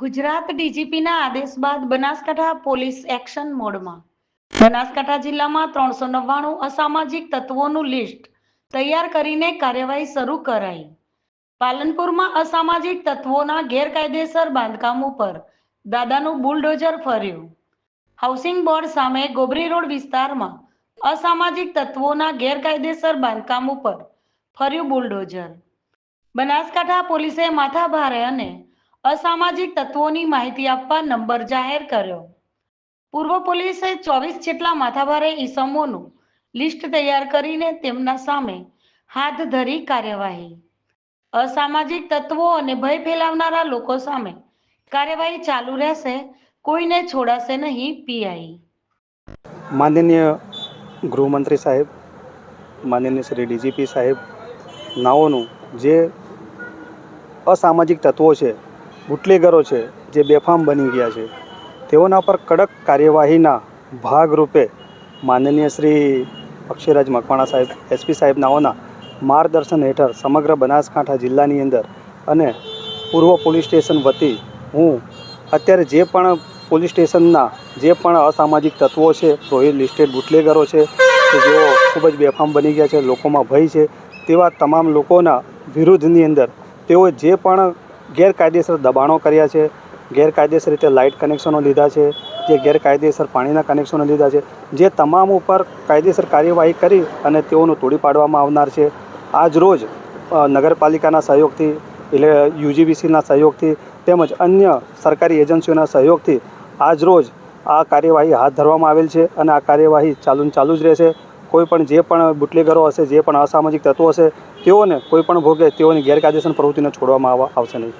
ગુજરાત ડીજીપીના આદેશ બાદ Banaskantha police action મોડમાં. બનાસકાંઠા જિલ્લામાં ત્રણસો નવ્વાણું અસામાજિક તત્વોનું લિસ્ટ તૈયાર કરીને કાર્યવાહી શરૂ કરાઈ. પાલનપુરમાં અસામાજિક તત્વોના ગેરકાયદેસર બાંધકામ ઉપર દાદાનું બુલડોઝર ફર્યું. હાઉસિંગ બોર્ડ સામે ગોબરી રોડ વિસ્તારમાં અસામાજિક તત્વોના ગેરકાયદેસર બાંધકામ ઉપર ફર્યું બુલડોઝર. બનાસકાંઠા પોલીસે માથાભારે અને અસામાજિક તત્વોની માહિતી આપવા નંબર જાહેર કર્યો. પૂર્વ પોલીસે ચોવીસ જેટલા માથાભારે ઈસમોનું લિસ્ટ તૈયાર કરીને તેમના સામે હાથ ધરી કાર્યવાહી. અસામાજિક તત્વો અને ભય ફેલાવનારા લોકો સામે કાર્યવાહી ચાલુ રહેશે, કોઈને છોડાશે નહીં પીઆઈ. માનનીય ગૃહમંત્રી સાહેબ, માનનીય શ્રી ડીજીપી સાહેબ, નાઓનું જે અસામાજિક તત્વો છે બુટલેગરો છે, જે બેફામ બની ગયા છે. તેઓના પર કડક કાર્યવાહીના ભાગરૂપે માનનીય શ્રી અક્ષયરાજ મકવાણા સાહેબ, એસપી સાહેબનાઓના માર્ગદર્શન હેઠળ સમગ્ર બનાસકાંઠા જિલ્લાની અંદર અને પૂર્વ પોલીસ સ્ટેશન વતી હું અત્યારે જે પણ પોલીસ સ્ટેશનના જે પણ અસામાજિક તત્વો છે પ્રોહિત લિસ્ટેડ બુટલેગરો છે, કે જેઓ ખૂબ જ બેફામ બની ગયા છે, લોકોમાં ભય છે, તેવા તમામ લોકોના વિરુદ્ધની અંદર તેઓ જે પણ ગેરકાયદેસર દબાણો કર્યા છે, ગેરકાયદેસર રીતે લાઇટ કનેક્શનો લીધા છે, જે ગેરકાયદેસર પાણીના કનેક્શનો લીધા છે, જે તમામ ઉપર કાયદેસર કાર્યવાહી કરી અને તેઓનું તોડી પાડવામાં આવનાર છે. આજ રોજ નગરપાલિકાના સહયોગથી, એટલે યુજીબીસીના સહયોગથી તેમજ અન્ય સરકારી એજન્સીઓના સહયોગથી આજ રોજ આ કાર્યવાહી હાથ ધરવામાં આવેલ છે અને આ કાર્યવાહી ચાલુ ચાલુ જ રહેશે. કોઈ પણ જે પણ બુટલેગરો હશે, જે પણ અસામાજિક તત્વો હશે, તેઓને કોઈ પણ ભોગે તેઓની ગેરકાયદેસર પ્રવૃત્તિને છોડવામાં આવશે નહીં.